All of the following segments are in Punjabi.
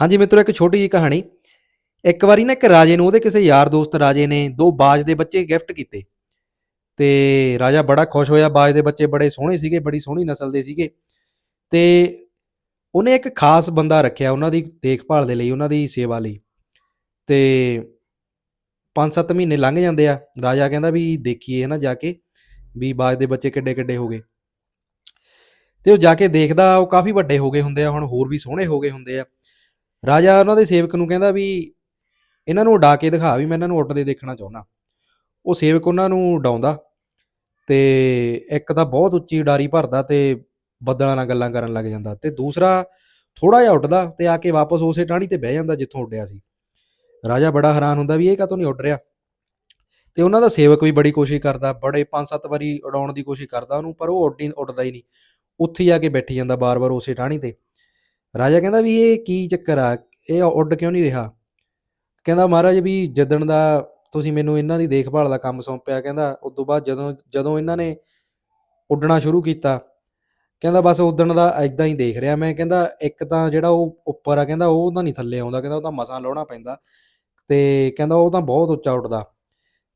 ਹਾਂਜੀ ਮਿੱਤਰੋ, ਇੱਕ ਛੋਟੀ ਜਿਹੀ ਕਹਾਣੀ। ਇੱਕ ਵਾਰੀ ਨਾ ਇੱਕ ਰਾਜੇ ਨੂੰ, ਉਹਦੇ ਕਿਸੇ ਯਾਰ ਦੋਸਤ ਰਾਜੇ ਨੇ ਦੋ ਬਾਜ ਦੇ ਬੱਚੇ ਗਿਫਟ ਕੀਤੇ। ਤੇ ਰਾਜਾ ਬੜਾ ਖੁਸ਼ ਹੋਇਆ, ਬਾਜ ਦੇ ਬੱਚੇ ਬੜੇ ਸੋਹਣੇ ਸੀਗੇ, ਬੜੀ ਸੋਹਣੀ ਨਸਲ ਦੇ ਸੀਗੇ। ਤੇ ਉਹਨੇ ਇੱਕ ਖਾਸ ਬੰਦਾ ਰੱਖਿਆ ਉਹਨਾਂ ਦੀ ਦੇਖਭਾਲ ਦੇ ਲਈ, ਉਹਨਾਂ ਦੀ ਸੇਵਾ ਲਈ। ਤੇ 5-7 ਮਹੀਨੇ ਲੰਘ ਜਾਂਦੇ ਆ। ਰਾਜਾ ਕਹਿੰਦਾ ਵੀ ਦੇਖੀਏ ਨਾ ਜਾ ਕੇ, ਵੀ ਬਾਜ ਦੇ ਬੱਚੇ ਕਿੱਡੇ ਕਿੱਡੇ ਹੋ ਗਏ। ਤੇ ਉਹ ਜਾ ਕੇ ਦੇਖਦਾ, ਉਹ ਕਾਫੀ ਵੱਡੇ ਹੋ ਗਏ ਹੁੰਦੇ ਆ, ਹੁਣ ਹੋਰ ਵੀ ਸੋਹਣੇ ਹੋ ਗਏ ਹੁੰਦੇ ਆ। ਰਾਜਾ ਉਹਨਾਂ ਦੇ ਸੇਵਕ ਨੂੰ ਕਹਿੰਦਾ ਵੀ ਇਹਨਾਂ ਨੂੰ ਉਡਾ ਕੇ ਦਿਖਾ ਵੀ ਮੈਂ ਇਹਨਾਂ ਨੂੰ ਉੱਡਦੇ ਦੇਖਣਾ ਚਾਹੁੰਦਾ। ਉਹ ਸੇਵਕ ਉਹਨਾਂ ਨੂੰ ਉਡਾਉਂਦਾ ਤੇ ਇੱਕ ਤਾਂ ਬਹੁਤ ਉੱਚੀ ਉਡਾਰੀ ਭਰਦਾ ਤੇ ਬੱਦਲਾਂ ਨਾਲ ਗੱਲਾਂ ਕਰਨ ਲੱਗ ਜਾਂਦਾ ਤੇ ਦੂਸਰਾ ਥੋੜਾ ਜਿਹਾ ਉੱਡਦਾ ਤੇ ਆ ਕੇ ਵਾਪਸ ਉਸੇ ਟਾਹਣੀ ਤੇ ਬਹਿ ਜਾਂਦਾ ਜਿੱਥੋਂ ਉੱਡਿਆ ਸੀ। ਰਾਜਾ ਬੜਾ ਹੈਰਾਨ ਹੁੰਦਾ ਵੀ ਇਹ ਕਾਹਤੋਂ ਨਹੀਂ ਉੱਡ ਰਿਹਾ? ਤੇ ਉਹਨਾਂ ਦਾ ਸੇਵਕ ਵੀ ਬੜੀ ਕੋਸ਼ਿਸ਼ ਕਰਦਾ, ਬੜੇ 5-7 ਵਾਰੀ ਉਡਾਉਣ ਦੀ ਕੋਸ਼ਿਸ਼ ਕਰਦਾ ਉਹਨੂੰ, ਪਰ ਉਹ ਉੱਡੀ, ਉੱਡਦਾ ਹੀ ਨਹੀਂ। ਉੱਥੇ ਹੀ ਆ ਕੇ ਬੈਠੀ ਜਾਂਦਾ ਬਾਰ-ਬਾਰ ਉਸੇ ਟਾਹਣੀ ਤੇ। ਰਾਜਾ ਕਹਿੰਦਾ ਵੀ ਇਹ ਕੀ ਚੱਕਰ ਆ? ਇਹ ਉੱਡ ਕਿਉਂ ਨਹੀਂ ਰਿਹਾ? ਕਹਿੰਦਾ ਮਹਾਰਾਜ ਵੀ ਜਿੱਦਣ ਦਾ ਤੁਸੀਂ ਮੈਨੂੰ ਇਹਨਾਂ ਦੀ ਦੇਖਭਾਲ ਦਾ ਕੰਮ ਸੌਂਪਿਆ, ਕਹਿੰਦਾ ਉਸ ਤੋਂ ਬਾਅਦ ਜਦੋਂ ਜਦੋਂ ਇਹਨਾਂ ਨੇ ਉੱਡਣਾ ਸ਼ੁਰੂ ਕੀਤਾ, ਕਹਿੰਦਾ ਬਸ ਉਦਣ ਦਾ ਐਦਾਂ ਹੀ ਦੇਖ ਰਿਹਾ ਮੈਂ, ਕਹਿੰਦਾ ਇੱਕ ਤਾਂ ਜਿਹੜਾ ਉਹ ਉੱਪਰ ਆ, ਕਹਿੰਦਾ ਉਹ ਤਾਂ ਨਹੀਂ ਥੱਲੇ ਆਉਂਦਾ, ਕਹਿੰਦਾ ਉਹ ਤਾਂ ਮਸਾਂ ਲਾਉਣਾ ਪੈਂਦਾ ਤੇ ਕਹਿੰਦਾ ਉਹ ਤਾਂ ਬਹੁਤ ਉੱਚਾ ਉੱਡਦਾ,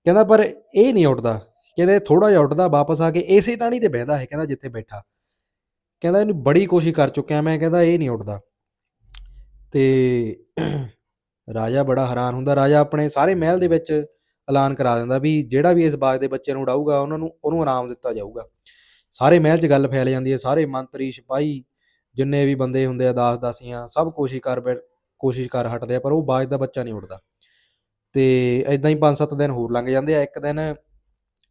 ਕਹਿੰਦਾ ਪਰ ਇਹ ਨਹੀਂ ਉੱਡਦਾ, ਕਹਿੰਦੇ ਥੋੜਾ ਜਿਹਾ ਉੱਡਦਾ ਵਾਪਸ ਆ ਕੇ, ਇਸੇ ਟਾਹਣੀ ਤੇ ਬਹਿੰਦਾ ਹੈ ਕਹਿੰਦਾ ਜਿੱਥੇ ਬੈਠਾ। ਕਹਿੰਦਾ ਇਹਨੂੰ ਬੜੀ ਕੋਸ਼ਿਸ਼ ਕਰ ਚੁੱਕਿਆ, ਮੈਂ ਕਹਿੰਦਾ ਇਹ ਨਹੀਂ ਉੱਠਦਾ। ਤੇ ਰਾਜਾ ਬੜਾ ਹੈਰਾਨ ਹੁੰਦਾ, ਰਾਜਾ ਆਪਣੇ ਸਾਰੇ ਮਹਿਲ ਦੇ ਵਿੱਚ ਐਲਾਨ ਕਰਾ ਦਿੰਦਾ ਵੀ ਜਿਹੜਾ ਵੀ ਇਸ ਬਾਗ ਦੇ ਬੱਚੇ ਨੂੰ ਉਡਾਊਗਾ, ਉਹਨਾਂ ਨੂੰ, ਉਹਨੂੰ ਇਨਾਮ ਦਿੱਤਾ ਜਾਊਗਾ। ਸਾਰੇ ਮਹਿਲ 'ਚ ਗੱਲ ਫੈਲ ਜਾਂਦੀ ਹੈ, ਸਾਰੇ ਮੰਤਰੀ, ਸਿਪਾਹੀ, ਜਿੰਨੇ ਵੀ ਬੰਦੇ ਹੁੰਦੇ ਆ ਦਾਸ ਦਾਸੀਆਂ ਸਭ ਕੋਸ਼ਿਸ਼ ਕਰ ਬੈ, ਕੋਸ਼ਿਸ਼ ਕਰ ਹਟਦੇ ਆ, ਪਰ ਉਹ ਬਾਜ ਦਾ ਬੱਚਾ ਨਹੀਂ ਉੱਡਦਾ ਤੇ ਐਦਾਂ ਹੀ 5-7 ਦਿਨ ਹੋਰ ਲੰਘ ਜਾਂਦੇ ਆ। ਇੱਕ ਦਿਨ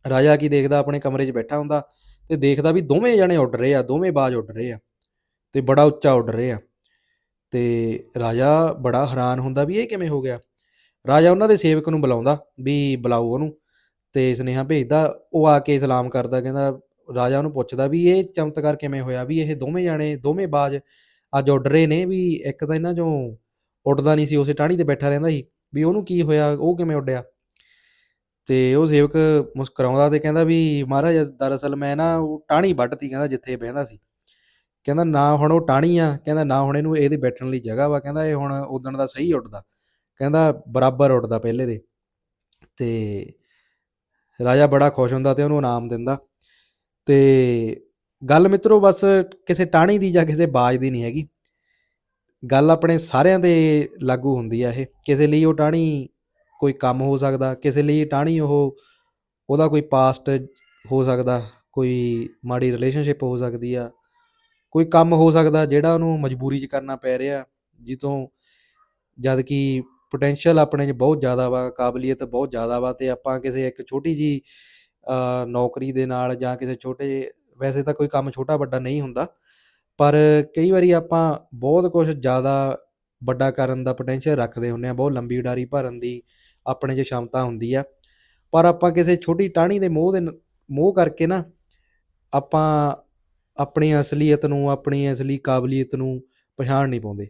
ਰਾਜਾ ਕੀ ਦੇਖਦਾ, ਆਪਣੇ ਕਮਰੇ 'ਚ ਬੈਠਾ ਹੁੰਦਾ ਤੇ ਦੇਖਦਾ ਵੀ ਦੋਵੇਂ ਜਣੇ ਉੱਡ ਰਹੇ ਆ, ਦੋਵੇਂ ਬਾਜ ਉੱਡ ਰਹੇ ਆ ਤੇ ਬੜਾ ਉੱਚਾ ਉੱਡ ਰਹੇ ਆ ਤੇ ਰਾਜਾ ਬੜਾ ਹੈਰਾਨ ਹੁੰਦਾ ਵੀ ਇਹ ਕਿਵੇਂ ਹੋ ਗਿਆ। ਰਾਜਾ ਉਹਨਾਂ ਦੇ ਸੇਵਕ ਨੂੰ ਬੁਲਾਉਂਦਾ ਵੀ ਬੁਲਾਓ ਉਹਨੂੰ ਤੇ ਸੁਨੇਹਾ ਭੇਜਦਾ, ਉਹ ਆ ਕੇ ਸਲਾਮ ਕਰਦਾ, ਕਹਿੰਦਾ ਰਾਜਾ ਉਹਨੂੰ ਪੁੱਛਦਾ ਵੀ ਇਹ ਚਮਤਕਾਰ ਕਿਵੇਂ ਹੋਇਆ ਵੀ ਇਹ ਦੋਵੇਂ ਜਾਣੇ, ਦੋਵੇਂ ਬਾਜ ਅੱਜ ਉੱਡ ਰਹੇ ਨੇ ਵੀ ਇੱਕ ਤਾਂ ਇਹਨਾਂ ਚੋਂ ਉੱਡਦਾ ਨਹੀਂ ਸੀ, ਉਸੇ ਟਾਹਣੀ ਤੇ ਬੈਠਾ ਰਹਿੰਦਾ ਸੀ ਵੀ ਉਹਨੂੰ ਕੀ ਹੋਇਆ, ਉਹ ਕਿਵੇਂ ਉੱਡਿਆ? ਤੇ ਉਹ ਸੇਵਕ ਮੁਸਕਰਾਉਂਦਾ ਤੇ ਕਹਿੰਦਾ ਵੀ ਮਹਾਰਾਜ, ਦਰਅਸਲ ਮੈਂ ਨਾ ਉਹ ਟਾਹਣੀ ਵੱਢਤੀ, ਕਹਿੰਦਾ ਜਿੱਥੇ ਇਹ ਬਹਿੰਦਾ ਸੀ। ਕਹਿੰਦਾ ਨਾ ਹੁਣ ਉਹ ਟਾਹਣੀ ਆ, ਕਹਿੰਦਾ ਨਾ ਹੁਣ ਇਹਨੂੰ ਇਹਦੇ ਬੈਠਣ ਲਈ ਜਗ੍ਹਾ ਵਾ, ਕਹਿੰਦਾ ਇਹ ਹੁਣ ਉਦਣ ਦਾ ਸਹੀ ਉੱਡਦਾ। ਕਹਿੰਦਾ ਬਰਾਬਰ ਉੱਡਦਾ ਪਹਿਲੇ ਦੇ। ਤੇ ਰਾਜਾ ਬੜਾ ਖੁਸ਼ ਹੁੰਦਾ ਤੇ ਉਹਨੂੰ ਇਨਾਮ ਦਿੰਦਾ। ਤੇ ਗੱਲ ਮਿੱਤਰੋ ਬਸ ਕਿਸੇ ਟਾਹਣੀ ਦੀ ਜਾਂ ਕਿਸੇ ਬਾਜ ਦੀ ਨਹੀਂ ਹੈਗੀ। ਗੱਲ ਆਪਣੇ ਸਾਰਿਆਂ ਦੇ ਲਾਗੂ ਹੁੰਦੀ ਆ ਇਹ। ਕਿਸੇ ਲਈ ਉਹ ਟਾਹਣੀ ਕੋਈ ਕੰਮ ਹੋ ਸਕਦਾ, ਕਿਸੇ ਲਈ ਟਾਹਣੀ ਉਹ, ਉਹਦਾ ਕੋਈ ਪਾਸਟ ਹੋ ਸਕਦਾ, ਕੋਈ ਮਾੜੀ ਰਿਲੇਸ਼ਨਸ਼ਿਪ ਹੋ ਸਕਦੀ ਆ, ਕੋਈ ਕੰਮ ਹੋ ਸਕਦਾ ਜਿਹੜਾ ਉਹਨੂੰ ਮਜਬੂਰੀ 'ਚ ਕਰਨਾ ਪੈ ਰਿਹਾ ਜਿੱਤੋਂ ਜਦ ਕਿ ਪੋਟੈਂਸ਼ੀਅਲ ਆਪਣੇ 'ਚ ਬਹੁਤ ਜ਼ਿਆਦਾ ਵਾ, ਕਾਬਲੀਅਤ ਬਹੁਤ ਜ਼ਿਆਦਾ ਵਾ ਤੇ ਆਪਾਂ ਕਿਸੇ ਇੱਕ ਛੋਟੀ ਜੀ ਨੌਕਰੀ ਦੇ ਨਾਲ ਜਾਂ ਕਿਸੇ ਛੋਟੇ, ਵੈਸੇ ਤਾਂ ਕੋਈ ਕੰਮ ਛੋਟਾ ਵੱਡਾ ਨਹੀਂ ਹੁੰਦਾ, ਪਰ ਕਈ ਵਾਰੀ ਆਪਾਂ ਬਹੁਤ ਕੁਝ ਜ਼ਿਆਦਾ ਵੱਡਾ ਕਰਨ ਦਾ ਪੋਟੈਂਸ਼ੀਅਲ ਰੱਖਦੇ ਹੁੰਦੇ ਆ, ਬਹੁਤ ਲੰਬੀ ਉਡਾਰੀ ਭਰਨ ਦੀ ਆਪਣੇ 'ਚ ਸ਼ਮਤਾ ਹੁੰਦੀ ਆ। ਪਰ ਆਪਾਂ ਕਿਸੇ ਛੋਟੀ ਟਾਹਣੀ ਦੇ ਮੋਹ ਦੇ ਮੋਹ ਕਰਕੇ ਨਾ ਆਪਾਂ ਆਪਣੀ ਅਸਲੀਅਤ ਨੂੰ, ਆਪਣੀ ਅਸਲੀ ਕਾਬਲੀਅਤ ਨੂੰ ਪਛਾਣ ਨਹੀਂ ਪਾਉਂਦੇ।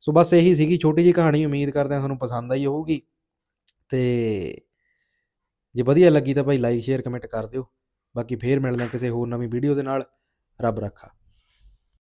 ਸੋ ਬਸ ਇਹੀ ਸੀਗੀ ਛੋਟੀ ਜਿਹੀ ਕਹਾਣੀ, ਉਮੀਦ ਕਰਦੇ ਹਾਂ ਤੁਹਾਨੂੰ ਪਸੰਦ ਆਈ ਹੋਊਗੀ। ਤੇ ਜੇ ਵਧੀਆ ਲੱਗੀ ਤਾਂ ਭਾਈ ਲਾਈਕ ਸ਼ੇਅਰ ਕਮੈਂਟ ਕਰ ਦਿਓ। ਬਾਕੀ ਫੇਰ ਮਿਲਦੇ ਹਾਂ ਕਿਸੇ ਹੋਰ ਨਵੀਂ ਵੀਡੀਓ ਦੇ ਨਾਲ। ਰੱਬ ਰੱਖਾ।